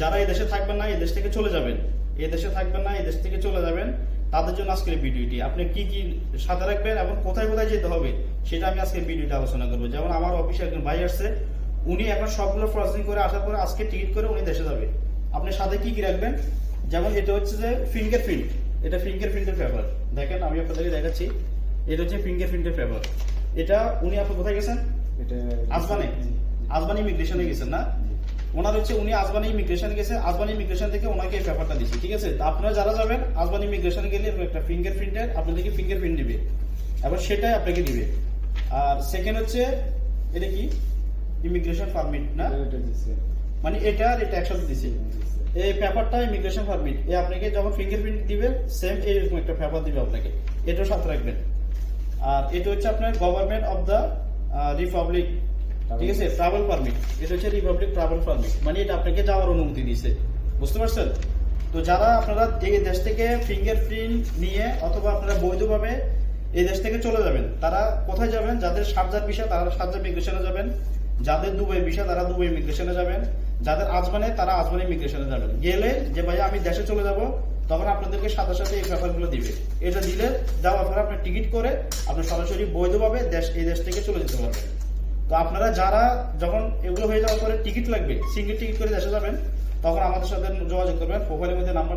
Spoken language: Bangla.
যারা এই দেশে থাকবেন না এই দেশ থেকে চলে যাবেন। এই দেশে থাকবেন না এই দেশ থেকে চলে যাবেন। তাদের জন্য আজকের ভিডিওটি। আপনি কি কি সাথে রাখবেন এবং কোথায় কোথায় যেতে হবে সেটা আমি আজকে ভিডিওটা আলোচনা করব। যেমন আমার অফিসে একজন ভাই আসছে উনি এখন সবগুলো প্রসেসিং করে আসার পরে আজকে টিকিট করে উনি দেশে যাবে। আপনি সাথে কি কি রাখবেন? যেমন এটা হচ্ছে যে ফিঙ্গার প্রিন্ট এটা ফিঙ্গার প্রিন্টের পেপার দেখেন আমি আপনাদেরকে দেখাচ্ছি। এটা হচ্ছে ফিঙ্গার প্রিন্টের পেপার এটা উনি আপনি কোথায় গেছেন? এটা আজবানে আজবানি ইমিগ্রেশনে গেছেন না? ওনার হচ্ছে উনি আজবানি ইমিগ্রেশনে গেছে আজবানি ইমিগ্রেশন থেকে ওনাকে এই পেপারটা দিচ্ছে ঠিক আছে? আপনারা যারা যাবেন আজবানি ইমিগ্রেশনে গেলে একটা ফিঙ্গার প্রিন্টের আপনাদেরকে ফিঙ্গার প্রিন্ট দিবে। এবার সেটাই আপনাকে দিবে। আর সেকেন্ড হচ্ছে এটা কি? ইমিগ্রেশন পারমিট না? মানে এটা আর এটা একসাথে দিছে। এই পেপারটা ইমিগ্রেশন পারমিট এ আপনাকে যখন ফিঙ্গারপ্রিন্ট দিবে সেম এইরকম একটা পেপার দিবে আপনাকে। এটাও সাথে রাখবেন। আর এটা হচ্ছে আপনার গভর্নমেন্ট অফ দ্য রিপাবলিক ঠিক আছে ট্রাভেল পারমিট এটা হচ্ছে রিপাবলিক ট্রাভেল পারমিট মানে এটা আপনাকে যাওয়ার অনুমতি দিছে বুঝতে পারছেন? তো যারা আপনারা এই দেশ থেকে ফিঙ্গারপ্রিন্ট নিয়ে অথবা আপনারা বৈধভাবে এই দেশ থেকে চলে যাবেন তারা কোথায় যাবেন? যাদের সার্জার বিষয় তারা সার্জার ইমিগ্রেশনে যাবেন। যাদের দুবাই বিষয় তারা দুবাই ইমিগ্রেশনে যাবেন। যাদের আজমানে তারা আজমানে ইমিগ্রেশনে যাবেন। গেলে যে ভাইয়া আমি দেশে চলে যাব তখন আপনাদেরকে সাথে সাথে এই পেপারগুলো দিবে। এটা দিলে যাওয়ার পরে আপনার টিকিট করে আপনি সরাসরি বৈধভাবে দেশ এই দেশ থেকে চলে যেতে পারবেন। তো আপনারা যারা যখন এগুলো হয়ে যাওয়ার পরে টিকিট লাগবে সিঙ্গেল টিকিট করে দেশে যাবেন, তখন আমাদের সাথে যোগাযোগ করবেন প্রোফাইলের মধ্যে নাম্বার